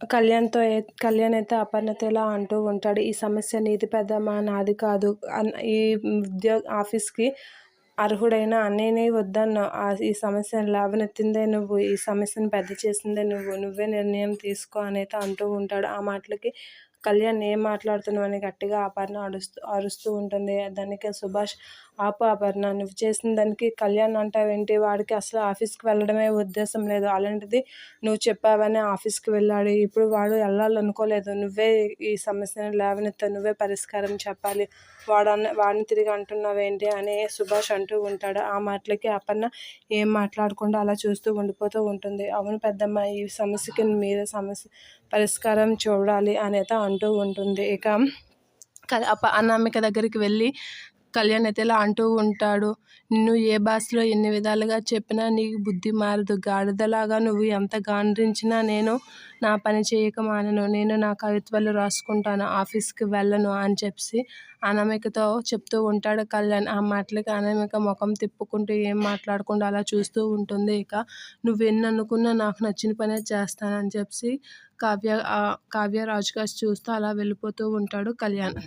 కళ్యాణ్తో కళ్యాణ్ అయితే అపర్ణతో ఇలా అంటూ ఉంటాడు. ఈ సమస్య నీది పెద్దమ్మా నాది కాదు. ఈ ఉద్యోగ ఆఫీస్కి అర్హుడైన అన్నయ్యనే వద్దన్న ఈ సమస్యను లేవనెత్తిందే నువ్వు. ఈ సమస్యను పెద్ద చేసిందే నువ్వు. నువ్వే నిర్ణయం తీసుకో అని అయితే అంటూ ఉంటాడు. ఆ మాటలకి కళ్యాణ్ ఏం మాట్లాడుతున్నావు అని గట్టిగా అపర్ణ అరుస్తూ అరుస్తూ ఉంటుంది. దానికి సుభాష్ ఆపు అపర్ణ నువ్వు చేసిన దానికి కళ్యాణ్ అంటావేంటి? వాడికి అసలు ఆఫీస్కి వెళ్ళడమే ఉద్దేశం లేదు. అలాంటిది నువ్వు చెప్పావని ఆఫీస్కి వెళ్ళాడు. ఇప్పుడు వాడు వెళ్ళాలనుకోలేదు. నువ్వే ఈ సమస్యను లేవనెత్తా నువ్వే పరిష్కారం చెప్పాలి. వాడన్న వాడిని తిరిగి అంటున్నావేంటి అని సుభాష్ అంటూ ఉంటాడు. ఆ మాటలకి అపర్ణ ఏం మాట్లాడకుండా అలా చూస్తూ ఉండిపోతూ ఉంటుంది. అవును పెద్దమ్మ ఈ సమస్యకి మీరే సమస్య పరిష్కారం చూడాలి అని ఉంటూ ఉంటుంది. ఇక అనామిక దగ్గరికి వెళ్ళి కళ్యాణ్ అయితే ఇలా అంటూ ఉంటాడు నిన్ను ఏ భాషలో ఎన్ని విధాలుగా చెప్పినా నీకు బుద్ధి మారదు. గాడిదలాగా నువ్వు ఎంత గాండ్రించినా నేను నా పని చేయక మానను. నేను నా కవిత్వాలు రాసుకుంటాను. ఆఫీస్కి వెళ్ళను అని చెప్పి అనామికతో చెప్తూ ఉంటాడు కళ్యాణ్. ఆ మాటలకి అనామిక ముఖం తిప్పుకుంటూ ఏం మాట్లాడకుండా అలా చూస్తూ ఉంటుంది. ఇక నువ్వు అనుకున్నా నాకు నచ్చిన పనే చేస్తానని చెప్పి కావ్య కావ్య రాజుగారు చూస్తూ అలా వెళ్ళిపోతూ ఉంటాడు కళ్యాణ్.